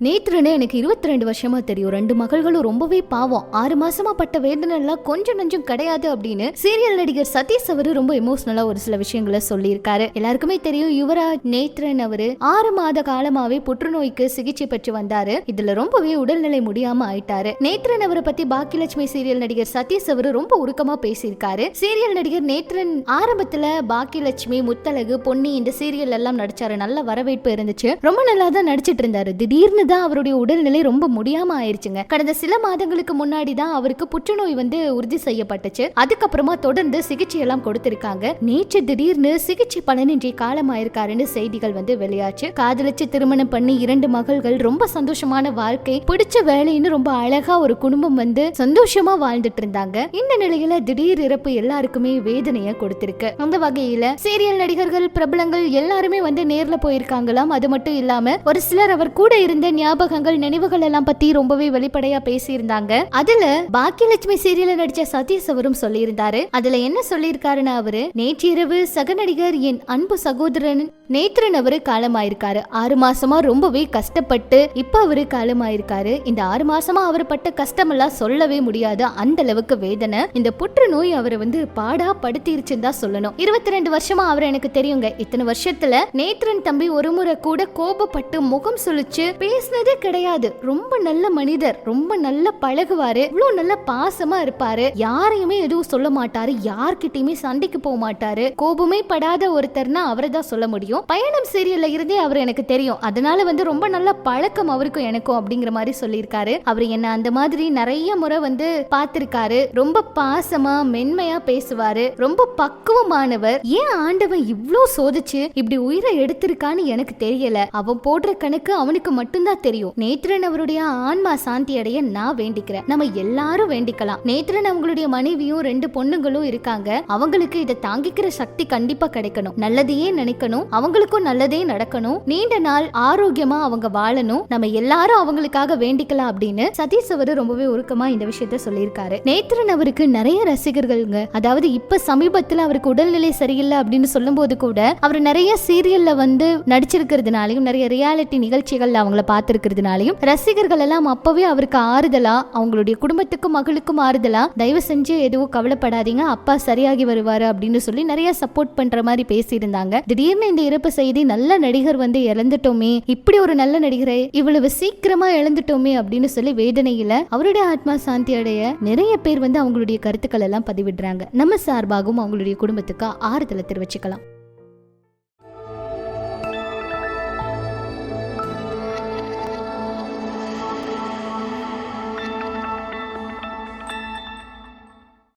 நேத்ரனே எனக்கு இருபத்தி ரெண்டு வருஷமா தெரியும். ரெண்டு மகள்களும் ரொம்பவே பாவம். ஆறு மாசமா பட்ட வேதனை எல்லாம் கொஞ்சம் நஞ்சம் கிடையாது அப்படின்னு சீரியல் நடிகர் சதீஷ் அவரு ரொம்ப எமோஷனலா ஒரு சில விஷயங்களை சொல்லியிருக்காரு. எல்லாருக்குமே தெரியும் யுவராஜ் நேத்ரன் அவரு ஆறு மாத காலமாவே புற்றுநோய்க்கு சிகிச்சை பெற்று வந்தாரு. இதுல ரொம்பவே உடல்நிலை முடியாம ஆயிட்டாரு. நேத்ரன் அவரை பத்தி பாக்கியலட்சுமி சீரியல் நடிகர் சதீஷ் அவரு ரொம்ப உருக்கமா பேசியிருக்காரு. சீரியல் நடிகர் நேத்ரன் ஆரம்பத்துல பாக்கியலட்சுமி முத்தழகு பொன்னி இந்த சீரியல் எல்லாம் நடிச்சாரு. நல்ல வரவேற்பு இருந்துச்சு. ரொம்ப நல்லா தான் நடிச்சிட்டு இருந்தாரு. திடீர்னு தான் அவருடைய உடல்நிலை ரொம்ப முடியாம ஆயிருச்சுங்க. கடந்த சில மாதங்களுக்கு முன்னாடி தான் அவருக்கு புற்றுநோய் வந்து உறுதி செய்யப்பட்டுச்சு. அதுக்கப்புறமா தொடர்ந்து சிகிச்சை எல்லாம் கொடுத்திருக்காங்க. நேற்று திடீர்னு சிகிச்சை பலனின்றி காலமாயிருக்காருன்னு செய்திகள் வந்து வெளியாச்சு. காதலிச்சு திருமணம் பண்ணி இரண்டு மகள்கள் ரொம்ப சந்தோஷமான வாழ்க்கை பிடிச்ச வேலைன்னு ரொம்ப அழகா ஒரு குடும்பம் வந்து சந்தோஷமா வாழ்ந்துட்டு இருந்தாங்க இந்த நிலையில திடீர் இறப்பு எல்லாருக்குமே வேதனைய கொடுத்திருக்கு. அந்த வகையில சீரியல் நடிகர்கள் பிரபலங்கள் எல்லாருமே வந்து நேர்ல போயிருக்காங்களாம். அது மட்டும் இல்லாம ஒரு சிலர் அவர் கூட இருந்த ஞாபகங்கள் நினைவுகள் எல்லாம் பத்தி ரொம்பவே வெளிப்படையா பேசியிருந்தாங்க. அதுல பாக்கியலட்சுமி சீரியல்ல நடிச்ச சதீஷ் அவரும் சொல்லியிருந்தாரு. அதுல என்ன சொல்லியிருக்காருன்னா அவரு நேற்றிரவு சக நடிகர் என் அன்பு சகோதரன் நேத்ரன் அவரு காலமாயிருக்காரு. ஆறு மாசமா ரொம்பவே கஷ்டப்பட்டு இப்ப அவரு காலமாயிருக்காரு. இந்த ஆறு மாசமா அவர் பட்ட கஷ்டமெல்லாம் சொல்லவே முடியாது அந்த அளவுக்கு வேதனை. இந்த புற்றுநோய் அவரை வந்து பாடா படுத்திருச்சுன்னு தான் சொல்லணும். இருபத்தி ரெண்டு வருஷமா அவர் எனக்கு தெரியுங்க. இத்தனை வருஷத்துல நேத்ரன் தம்பி ஒரு முறை கூட கோபப்பட்டு முகம் சுழிச்சு பேச பேசினதே கிடையாது. ரொம்ப நல்ல மனிதர் ரொம்ப நல்ல பழகுவாரு இவ்வளவு நல்ல பாசமா இருப்பாரு. யாரையுமே எதுவும் சொல்ல மாட்டாரு யார்கிட்டயுமே சண்டைக்கு போக மாட்டாரு. கோபமே படாத ஒருத்தர்னா அவரை தான் சொல்ல முடியும். பயணம் சீரியல்ல இருந்தே அவர் எனக்கு தெரியும். அதனால வந்து ரொம்ப நல்ல பழக்கம் அவருக்கும் எனக்கும் அப்படிங்கிற மாதிரி சொல்லியிருக்காரு. அவர் என்ன அந்த மாதிரி நிறைய முறை வந்து பார்த்திருக்காரு. ரொம்ப பாசமா மென்மையா பேசுவாரு. ரொம்ப பக்குவமானவர். ஏன் ஆண்டவன் இவ்வளோ சோதிச்சு இப்படி உயிரை எடுத்திருக்கான்னு எனக்கு தெரியல. அவன் போடுற கணக்கு அவனுக்கு மட்டும்தான் தெரியும். நேத்ரன் அவருடைய ஆன்மா சாந்தி அடைய நான் வேண்டிக்கிறேன். நம்ம எல்லாரும் வேண்டிக்கலாம். நேத்ரன் அவங்களுடைய மனைவியும் ரெண்டு பொண்ணுங்களும் இருக்காங்க. அவங்களுக்கு இதை தாங்கிக்கிற சக்தி கண்டிப்பா கிடைக்கணும். நல்லதையே நினைக்கணும். அவங்களுக்கும் நல்லதே நடக்கணும். நீண்ட நாள் ஆரோக்கியமா அவங்க வாழணும். நம்ம எல்லாரும் அவங்களுக்காக வேண்டிக்கலாம் அப்படின்னு சதீஷ் அவரு ரொம்பவே உருக்கமா இந்த விஷயத்த சொல்லியிருக்காரு. நேத்ரன் அவருக்கு நிறைய ரசிகர்கள்ங்க. அதாவது இப்ப சமீபத்துல அவருக்கு உடல்நிலை சரியில்லை அப்படின்னு சொல்லும்போது கூட அவர் நிறைய சீரியல்ல வந்து நடிச்சிருக்கிறதுனாலையும் நிறைய ரியாலிட்டி நிகழ்ச்சிகள்ல அவங்கள பார்த்து பார்த்திருக்கிறதுனாலையும் ரசிகர்கள் எல்லாம் அப்பவே அவருக்கு ஆறுதலா அவங்களுடைய குடும்பத்துக்கும் மகளுக்கும் ஆறுதலா தயவு செஞ்சு எதுவும் கவலைப்படாதீங்க அப்பா சரியாகி வருவாரு அப்படின்னு சொல்லி நிறைய சப்போர்ட் பண்ற மாதிரி பேசியிருந்தாங்க. திடீர்னு இந்த இறப்பு செய்தி நல்ல நடிகர் வந்து இழந்துட்டோமே இப்படி ஒரு நல்ல நடிகரை இவ்வளவு சீக்கிரமா இழந்துட்டோமே அப்படின்னு சொல்லி வேதனையில அவருடைய ஆத்மா சாந்தி அடைய நிறைய பேர் வந்து அவங்களுடைய கருத்துக்கள் எல்லாம் பதிவிடுறாங்க. நம்ம சார்பாகவும் அவங்களுடைய குடும்பத்துக்கு ஆறுதலை தெரிவிச்சுக்கலாம்.